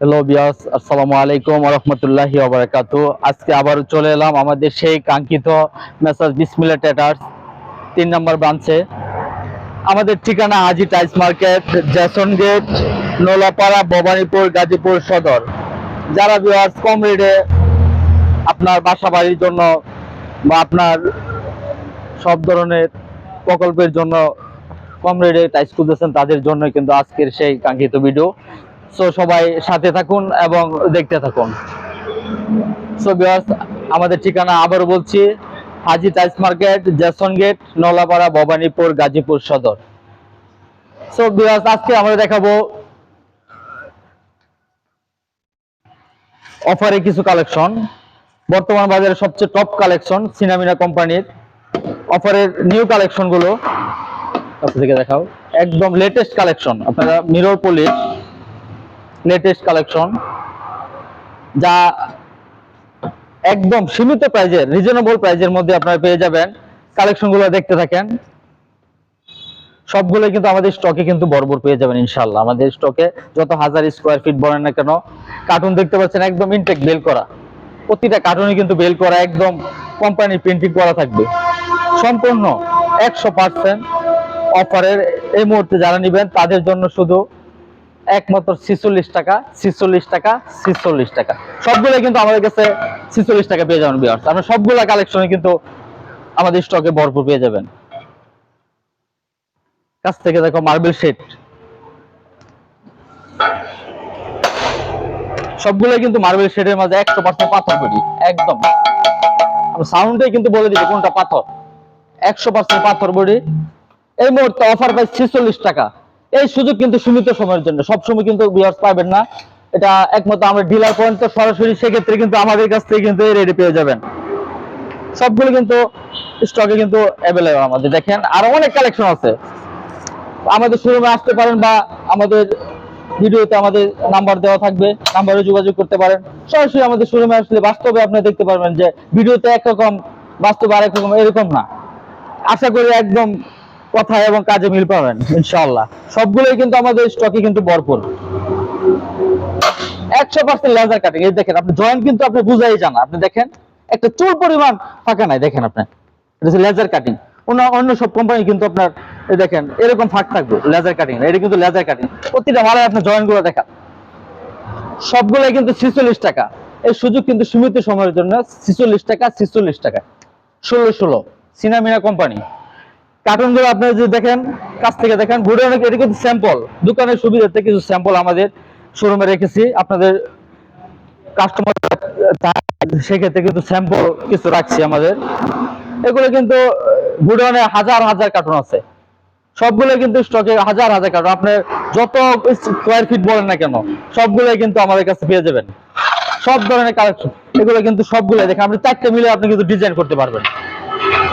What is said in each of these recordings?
Hello বিয়াস আসসালামু আলাইকুম রহমতুল্লাহি ওবরাকাত আজকে আবার চলে এলাম আমাদের সেই কাঙ্ক্ষিত মেসাজ বিসমিল্লা ট্রেডার্স তিন নম্বর ব্রাঞ্চে আমাদের ঠিকানা হাজি টাইস market Jason gate, Nolapara, Bhabanipur, Gazipur Sadar. যারা বিয়াস কম রেটে আপনার বাসা বাড়ির জন্য বা আপনার সব ধরনের প্রকল্পের জন্য কম রেটে টাইস খুঁজতেছেন, তাদের জন্য কিন্তু আজকের সেই কাঙ্ক্ষিত ভিডিও সো সবাই সাথে থাকুন এবং দেখতে থাকুন। সো বিয়াস আমাদের ঠিকানা আবারও বলছি, হাজি টাইস market, Jason gate, Nalapara, Bhabanipur, Gazipur Sadar. So বিয়াস আজকে আমরা দেখাবো অফারে কিছু কালেকশন। বর্তমান বাজারে সবচেয়ে টপ কালেকশন সিনামিনা কোম্পানির। অফারের নিউ কালেকশনগুলো কাছে থেকে দেখাও। একদম লেটেস্ট কালেকশন, আপনারা মিরর পলিশ লেটেস্ট কালেকশন যা একদম সীমিত প্রাইজের রিজনেবল প্রাইজের মধ্যে আপনারা পেয়ে যাবেন। কালেকশনগুলো দেখতে থাকেন। সবগুলো কিন্তু আমাদের স্টকে কিন্তু বরবর পেয়ে যাবেন ইনশাল্লাহ আমাদের স্টকে যত হাজার স্কোয়ার ফিট বলেন না কেন কার্টুন দেখতে পাচ্ছেন, একদম ইনটেক বেল করা। প্রতিটা কার্টুনে কিন্তু বেল করা, একদম কোম্পানির প্রিন্টিং করা থাকবে। সম্পূর্ণ একশো পার্সেন্ট অফারের এই মুহূর্তে যারা নেবেন, তাদের জন্য শুধু একমাত্র ছিচল্লিশ টাকা ছিচল্লিশ টাকা ছিচল্লিশ টাকা। সবগুলো কিন্তু আমাদের কাছে ছিচল্লিশ টাকা পেয়ে যাবেন বিয়ার্স আপনার সবগুলা কালেকশনে কিন্তু আমাদের স্টকে ভরপুর পেয়ে যাবেন। কাছ থেকে দেখো মার্বেল শেড সবগুলো কিন্তু মার্বেল শেডের মাঝে একশো পার্সেন্ট পাথর বেরি একদম। সাউন্ডে কিন্তু বলে দিবে কোনটা পাথর। একশো পার্সেন্ট পাথর বডি এই মুহূর্তে অফার প্রাইস ছিচল্লিশ টাকা। এই সুযোগ কিন্তু সীমিত সময়ের জন্য। সব সময় কিন্তু ভিউয়ার্স পাবেন না। এটা একমাত্র আমরা ডিলার পয়েন্ট তো সরাসরি সেক্ষেত্রে কিন্তু আমাদের কাছ থেকে কিন্তু রেডি পেয়ে যাবেন। সবগুলো কিন্তু স্টকে কিন্তু অ্যাভেলেবল আমাদের। দেখেন, আরও অনেক কালেকশন আছে। আমাদের শোরুমে আসতে পারেন বা আমাদের ভিডিওতে আমাদের নাম্বার দেওয়া থাকবে। নাম্বারে যোগাযোগ করতে পারেন। সরাসরি আমাদের শোরুমে আসলে বাস্তবে আপনি দেখতে পারবেন যে ভিডিওতে একরকম, বাস্তবে আরেক রকম, এরকম না। আশা করি একদম কথা এবং কাজে মিল পাবেন, ইনশাআল্লাহ। সবগুলোই কিন্তু আমাদের স্টকে কিন্তু ভরপুর। একশো পার্সেন্ট লেজার কাটিং এই দেখেন, আপনি জয়েন্ট কিন্তু আপনি বুঝাই জানা আপনি দেখেন, একটা চুল পরিমাণ ফাঁকা নাই দেখেন আপনি। এটা লেজার কাটিং অন্য সব কোম্পানি কিন্তু আপনার, এই দেখেন, এরকম ফাঁক থাকবে লেজার কাটিং এটা কিন্তু লেজার কাটিং প্রতিটা জয়েন্টগুলো দেখা সবগুলোই কিন্তু ছিচল্লিশ টাকা। এই সুযোগ কিন্তু সীমিত সময়ের জন্য ছিচল্লিশ টাকা ছিচল্লিশ টাকা ষোলো ষোলো, সিনামিনা কোম্পানি কার্টুনগুলো আপনারা যদি দেখেন, কাছ থেকে দেখেন অনেক, এটা কিন্তু স্যাম্পল দোকানের সুবিধাতে কিছু স্যাম্পল আমাদের শোরুমে রেখেছি। আপনাদের কাস্টমার সেক্ষেত্রে কিন্তু স্যাম্পল কিছু রাখছি আমাদের। এগুলো কিন্তু গুডাউনে হাজার হাজার কার্টুন আছে। সবগুলো কিন্তু স্টকে হাজার হাজার কার্টুন আপনি যত স্কোয়ার ফিট বলেন না কেন সবগুলো কিন্তু আমাদের কাছে পেয়ে যাবেন। সব ধরনের কালেকশন এগুলো কিন্তু সবগুলো দেখেন। আপনি চারটে মিলে আপনি কিন্তু ডিজাইন করতে পারবেন।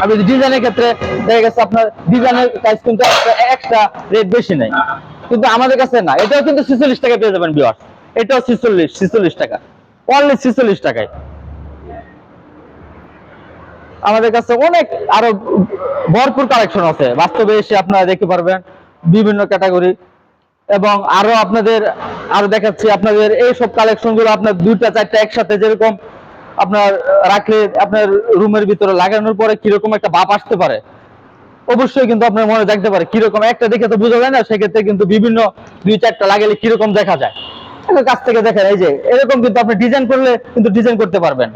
আপনি ডিজাইনের ক্ষেত্রে দেখা গেছে আপনার ডিজাইনের প্রাইস কিন্তু এক্সট্রা রেট বেশি নেই কিন্তু আমাদের কাছে না, এটাও কিন্তু ছিচল্লিশ টাকা পেয়ে যাবেন বিয়ার এটাও ছিচল্লিশ ছিচল্লিশ টাকা। অনলি ছিচল্লিশ টাকায়। আমাদের কাছে অনেক আরও ভরপুর কালেকশন আছে। বাস্তবে এসে আপনারা দেখতে পারবেন বিভিন্ন ক্যাটাগরি এবং আরও আপনাদের, আরও দেখাচ্ছি আপনাদের এই সব কালেকশনগুলো আপনার দুইটা, চারটা একসাথে যেরকম আপনার রাখলে আপনার রুমের ভিতরে লাগানোর পরে কীরকম একটা ভাব আসতে পারে? অবশ্যই কিন্তু আপনার মনে দেখতে পারে, কীরকম একটা দেখে তো বোঝা যায় না, সেক্ষেত্রে কিন্তু বিভিন্ন দুই চারটা লাগালে কীরকম দেখা যায়। কাছ থেকে দেখেন, এই যে, এরকম কিন্তু আপনি ডিজাইন করলে কিন্তু ডিজাইন করতে পারবেন।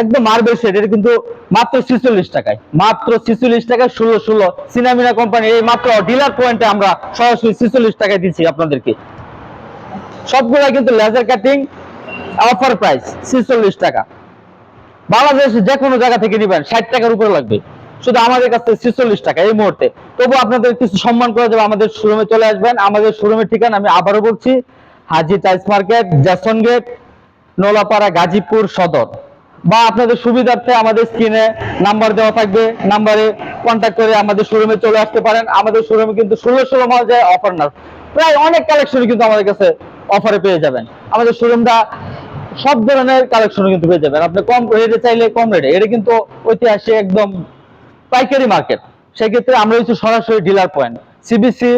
একদম মার্বেল শেড এটা কিন্তু মাত্র ছিচল্লিশ টাকায়, মাত্র ছিচল্লিশ টাকায় ষোলো ষোলো সিনামিনা কোম্পানি এই মাত্র ডিলার পয়েন্টে আমরা সরাসরি ছিচল্লিশ টাকায় দিচ্ছি আপনাদেরকে। সবগুলা কিন্তু লেজার কাটিং অফার প্রাইস ছিচল্লিশ টাকা। বাংলাদেশ যে কোনো জায়গা থেকে নিবেন, ষাট টাকার উপরে লাগবে। শুধু আমাদের কাছে ছিচল্লিশ টাকা এই মুহূর্তে। তবু আপনাদের কিছু সম্মান করে দেবো আমাদের শোরুমে চলে আসবেন। আমাদের শোরুমের ঠিকানা আমি আবারও বলছি, হাজি টাইস market, Jason gate, Nolapara, Gazipur Sadar. বা আপনাদের সুবিধার্থে আমাদের স্ক্রিনে নাম্বার দেওয়া থাকবে নাম্বারে কন্ট্যাক্ট করে আমাদের শোরুমে চলে আসতে পারেন। আমাদের শোরুমে কিন্তু ষোলো ষোলো মাস যায় অফার না। প্রায় অনেক কালেকশন কিন্তু আমাদের কাছে অফারে পেয়ে যাবেন। আমাদের শোরুমটা সব ধরনের কালেকশন কিন্তু পেয়ে যাবেন। আপনি কম রেটে চাইলে কম রেটে এটা কিন্তু ঐতিহাসিক একদম পাইকারি মার্কেট সেক্ষেত্রে আমরা হচ্ছে সরাসরি ডিলার পয়েন্ট সিবিসি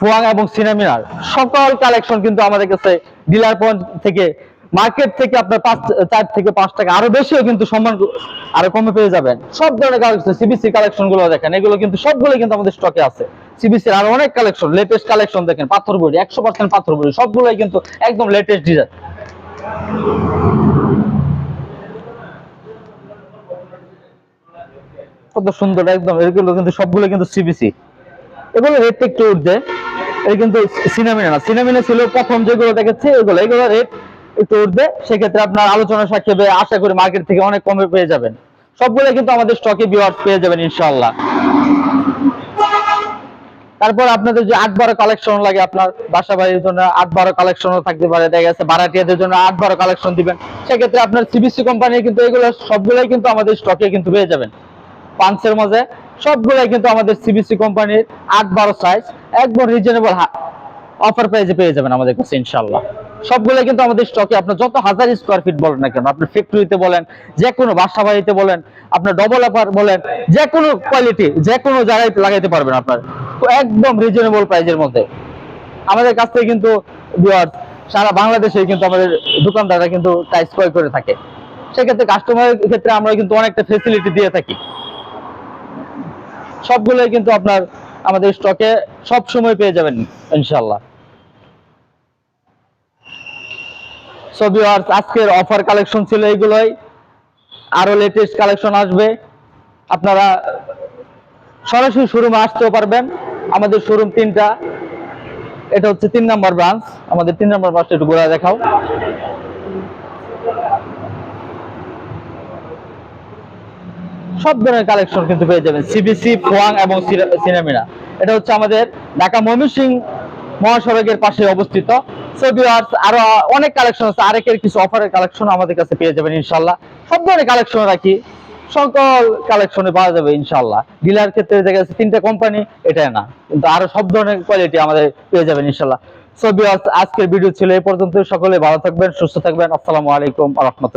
ফুয়াং এবং সিনেমিনার সকল কালেকশন কিন্তু আমাদের কাছে ডিলার পয়েন্ট থেকে মার্কেট থেকে আপনার পাঁচ, চার থেকে পাঁচ টাকা। আরও বেশিও কিন্তু সম্মান আরও কমে পেয়ে যাবেন। সব ধরনের কালেকশন সিবিসি কালেকশনগুলো দেখেন, এগুলো কিন্তু সবগুলো কিন্তু আমাদের স্টকে আছে। সিবিসির আরও অনেক কালেকশন লেটেস্ট কালেকশন দেখেন, পাথর বড়ি, একশো পার্সেন্ট পাথর বড়ি, সবগুলোই কিন্তু একদম লেটেস্ট ডিজাইন কত সুন্দর, একদম, এগুলো কিন্তু সবগুলো কিন্তু সিবিসি এগুলো রেট একটু উঠছে। এই কিন্তু সিনামিনা না সিনামিনা ছিল প্রথম যেগুলো দেখাচ্ছে এগুলো এগুলো রেট একটু উঠবে, সেক্ষেত্রে আপনার আলোচনা সাক্ষেপে আশা করি মার্কেট থেকে অনেক কমে পেয়ে যাবেন। সবগুলো কিন্তু আমাদের স্টকে বিওয়ার্স পেয়ে যাবেন ইনশাআল্লাহ। তারপর আপনাদের যে আট বারো কালেকশন লাগে আপনার বাসা বাড়ির জন্য আট বারো কালেকশনও থাকতে পারে, দেখা গেছে ভাড়াটিয়াদের জন্য আট বারো কালেকশন দিবেন। সেক্ষেত্রে আপনার সিবিসি কোম্পানির কিন্তু এগুলো সবগুলোই কিন্তু আমাদের স্টকে কিন্তু পেয়ে যাবেন। পাঁচের মাঝে সবগুলাই কিন্তু আমাদের সিবিসি কোম্পানির আট বারো সাইজ একদম রিজনেবল অফার প্রাইসে পেয়ে যাবেন আমাদের কাছে ইনশাল্লাহ সবগুলো কিন্তু আমাদের স্টকে আপনার যত হাজার স্কোয়ার ফিট বলেন না কেন আপনার ফ্যাক্টরিতে বলেন যে কোনো বাসা বাড়িতে বলেন, আপনার ডবল অফার বলেন যে কোনো কোয়ালিটি যে কোনো জায়গায় লাগাইতে পারবেন আপনার। একদম রিজনেবল প্রাইসের মধ্যে। আমাদের কাছ থেকে কিন্তু সারা বাংলাদেশে কিন্তু আমাদের দোকানদাররা কিন্তু টাইস ক্রয় করে থাকে। সেক্ষেত্রে কাস্টমারের ক্ষেত্রে আমরা কিন্তু অনেকটা ফেসিলিটি দিয়ে থাকি। সবগুলোই কিন্তু আপনার আমাদের স্টকে সব সময় পেয়ে যাবেন ইনশাল্লাহ সো ভিউয়ার্স আজকের অফার কালেকশন ছিল এইগুলোই। আরও লেটেস্ট কালেকশন আসবে। আপনারা সরাসরি শোরুমে আসতেও পারবেন। আমাদের শোরুম তিনটা। এটা হচ্ছে তিন নাম্বার ব্রাঞ্চ আমাদের তিন নাম্বার ব্রাঞ্চটা একটু ঘোরা দেখাও। সব ধরনের কালেকশন কিন্তু পেয়ে যাবেন। সিবিসি ফোয়াং এবং সিনামিনা এটা হচ্ছে আমাদের ঢাকা ময়মনসিং মহাসড়কের পাশে অবস্থিত। আরও অনেক কালেকশন আছে, আরেকের কিছু অফারের কালেকশন আমাদের কাছে পেয়ে যাবেন ইনশাল্লাহ সব ধরনের কালেকশন রাখি সকল কালেকশনে পাওয়া যাবে ইনশাল্লাহ ডিলার ক্ষেত্রে দেখা যাচ্ছে তিনটা কোম্পানি এটাই না। কিন্তু আরও সব ধরনের কোয়ালিটি আমাদের পেয়ে যাবেন ইনশাল্লাহ সো আজকের ভিডিও ছিল এই পর্যন্ত সকলে ভালো থাকবেন, সুস্থ থাকবেন। আসসালামু আলাইকুম রহমতুল্লাহ।